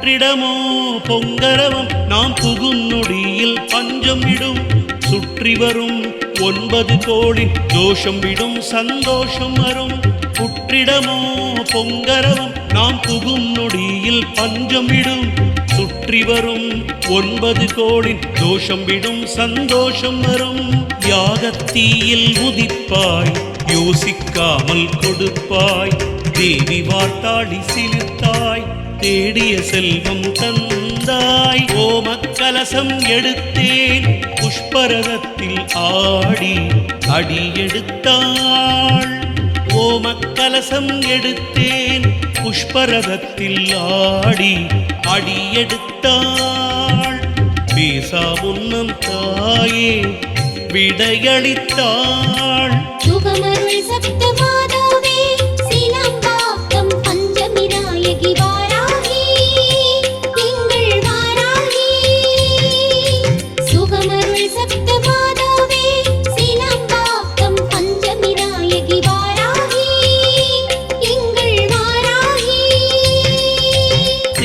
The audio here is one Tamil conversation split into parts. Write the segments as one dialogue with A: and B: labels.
A: சுற்றிடமோ? பொங்கரவம் நாம் புகுநொடியில் பஞ்சம் விடும் சுற்றி வரும் ஒன்பது கோடி தோஷம் விடும் சந்தோஷம் வரும் புற்றிடமோ? பொங்கரவம் நாம் புகும் நொடியில் பஞ்சம் விடும் சுற்றி வரும் ஒன்பது கோடி தோஷம் விடும் சந்தோஷம் வரும் யாகத்தீயில் உதிப்பாய் யோசிக்காமல் கொடுப்பாய். தேவி வாட்டாடி சிலிர்த்தாய். தேடிய செல்வம் தந்தாய். ஓமக்கலசம் எடுத்தேன். புஷ்பரதத்தில் ஆடி அடி எடுத்தாள் ஓமக்கலசம் எடுத்தேன். புஷ்பரதத்தில் ஆடி அடி எடுத்தாள் பேசா முன்னம் தாயே விடையளித்தாள்.
B: சுகமருள்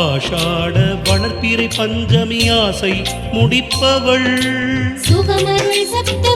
A: ஆஷாட வளர்ப்பிறை பஞ்சமி ஆசை முடிப்பவள்.
B: சுகமருள் சப்த